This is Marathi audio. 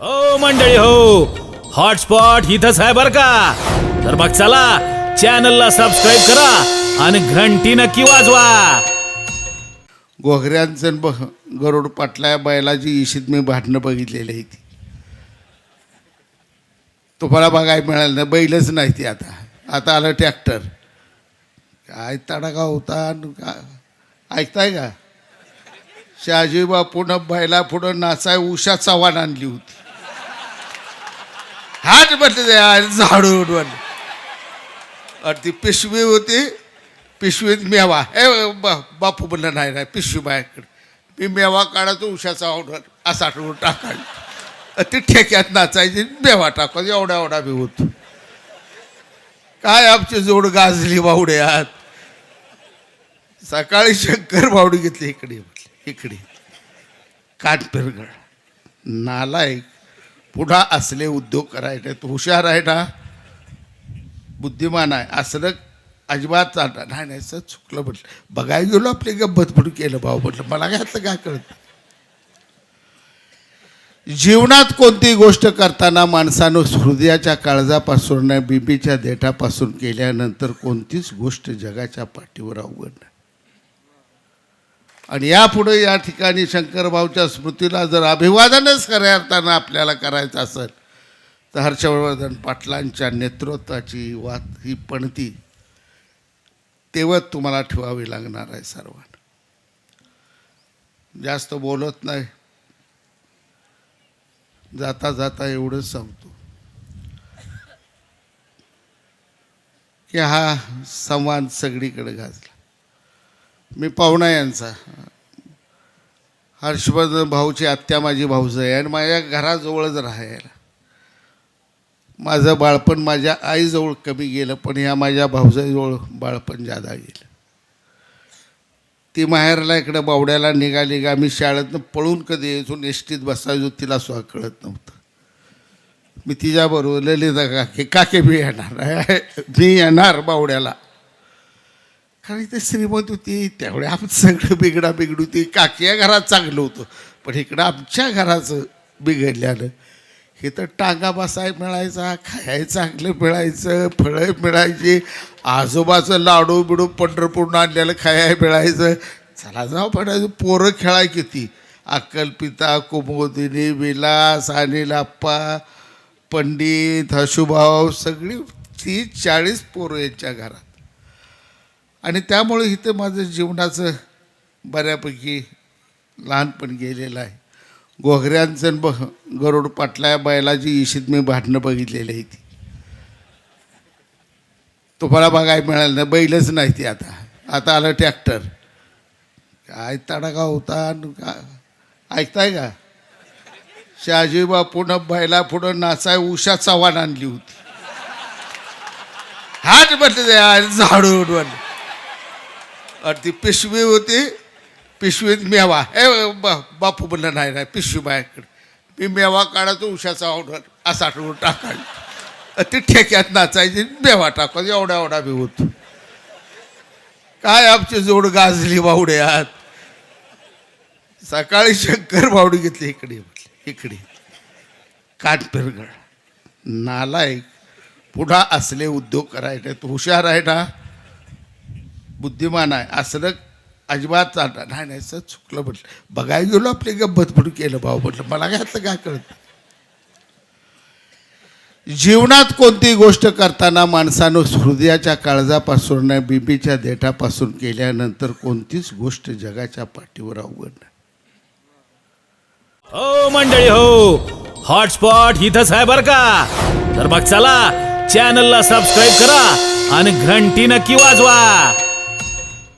हो मंडळी हो. हॉटस्पॉट इथंच आहे बर का? तर मग चला चॅनलला सबस्क्राईब करा आणि घंटी नक्की वाजवा. घोगऱ्यांचं बघ ब गरुड पाटला बैलाची इशीत मी भांडणं बघितलेली आहे ती तुम्हाला बघायला मिळालं नाही बैलच नाही ती आता. आता आलं ट्रॅक्टर काय तडाखा होता आणि का- ऐकताय का? शहाजी बापून बैला पुढं नाचाय उषा चव्हाण आणली होती. हात म्हटलं यार झाडू उडवलं. आणि ती पिशवी होती पिशवीत मेवा. हे बा- बापू म्हणलं नाही नाही पिशवी माझ्याकडे. मी मेवा काढायचो उशाचा ऑर्डर असा आठवून टाकायचं. ती ठेक्यात नाचायची मेवा टाकायचं एवढा एवढा बी होतो. काय आमची जोड गाजली बावड्यात. सकाळी शंकर बावडी घेतली इकडे म्हटली इकडे काटपेरगड नालायक पुढा असले उद्योग करायचे तो हुशार आहे ना? बुद्धिमान आहे. असलं अजिबात चालणार नाही नाही सर चुकलं म्हटलं. बघायला गेलो आपली गंमत म्हणून केलं भाऊ म्हटलं. मला काय आता काय कळत जीवनात कोणती गोष्ट करताना माणसानं हृदयाच्या काळजापासून नाही देठापासून केल्यानंतर कोणतीच गोष्ट जगाच्या पाठीवर अवघड नाही. आणि यापुढे या ठिकाणी शंकरभाऊच्या स्मृतीला जर अभिवादनच खऱ्या अर्थानं आपल्याला करायचं असेल तर हर्षवर्धन पाटलांच्या नेतृत्वाची वात ही पणती तेव्हा तुम्हाला ठेवावी लागणार आहे सर्वांना. जास्त बोलत नाही. जाता जाता एवढंच सांगतो. की हा संवाद सगळीकडे गाजला. मी पाहुणा यांचा. हर्षवर्धन भाऊची आत्या माझी भाऊज आहे आणि माझ्या घराजवळच राहायला. माझं बाळपण माझ्या आईजवळ कमी गेलं पण ह्या माझ्या भाऊजाईजवळ बाळपण जादा गेलं. ती माहेरला इकडं बावड्याला निघाली का मी शाळेतनं पळून कधी यायचो एस टीत बसायचो तिला सुद्धा कळत नव्हतं. मी तिच्याबरोबर ललिता काके काके मी येणार मी येणार बावड्याला. कारण इथे श्रीमंत होती त्यावेळी आमचं सगळं बिघडा बिघडू होती. काकिया घरात चांगलं होतं पण इकडं आमच्या घराचं बिघडल्यानं हे तर टांगा बसाय मिळायचा खायला चांगलं मिळायचं फळं मिळायची आजोबाचं लाडू बिडू पंढरपूरनं आणलेलं खायला मिळायचं. चला जाऊ पडायचं पोरं खेळाय किती? अक्कलपिता कुमोदिनी विलास अनिल आप्पा पंडित हशुभाव सगळी तीस चाळीस पोरं यांच्या घरात. आणि त्यामुळे इथं माझं जीवनाचं बऱ्यापैकी लहानपण गेलेलं आहे. घोगऱ्यांचं बघ ब गरुड पाटला बैलाची इशीत मी भांडणं बघितलेली आहे ती. तुम्हाला बघायला मिळालं नाही बैलच नाही ती आता. आता आलं ट्रॅक्टर. काय तडाखा होता आणि का- ऐकताय का? शहाजी बापूनं बैला पुढं नाचाय उषा चव्हाण आणली होती. हात म्हटलं यार झाडू उडवलं आणि ती पिशवी होती पिशवीत मेवा हे बा- बापू म्हणलं नाही नाही पिशवी माझ्याकडे मी मेवा काढायचो उशाचा ऑर्डर असा आठवून टाकायची. ती ठेक्यात नाचायची मेवा टाकायची एवढा एवढा बी होतो. काय आमची जोड गाजली बावड्यात. सकाळी शंकर बावडी घेतली इकडे म्हटली इकडे काटपेरगड नालायक पुन्हा असले उद्योग करायचे तू हुशार आहे ना? बुद्धिमान आहे. असलं अजिबात चालणार नाही नाही सर चुकलं म्हटलं. बघायला गेलो आपली गंमत म्हणून केलं भाऊ म्हटलं. मला काय आता काय कळत जीवनात कोणती गोष्ट करताना माणसानं हृदयाच्या काळजापासून नाही बिबीच्या देठापासून केल्यानंतर कोणतीच गोष्ट जगाच्या पाठीवर अवघड नाही. हो मंडळी हो. हॉटस्पॉट इथंच आहे बर का? तर मग चला चॅनलला सबस्क्राईब करा आणि घंटी नक्की वाजवा.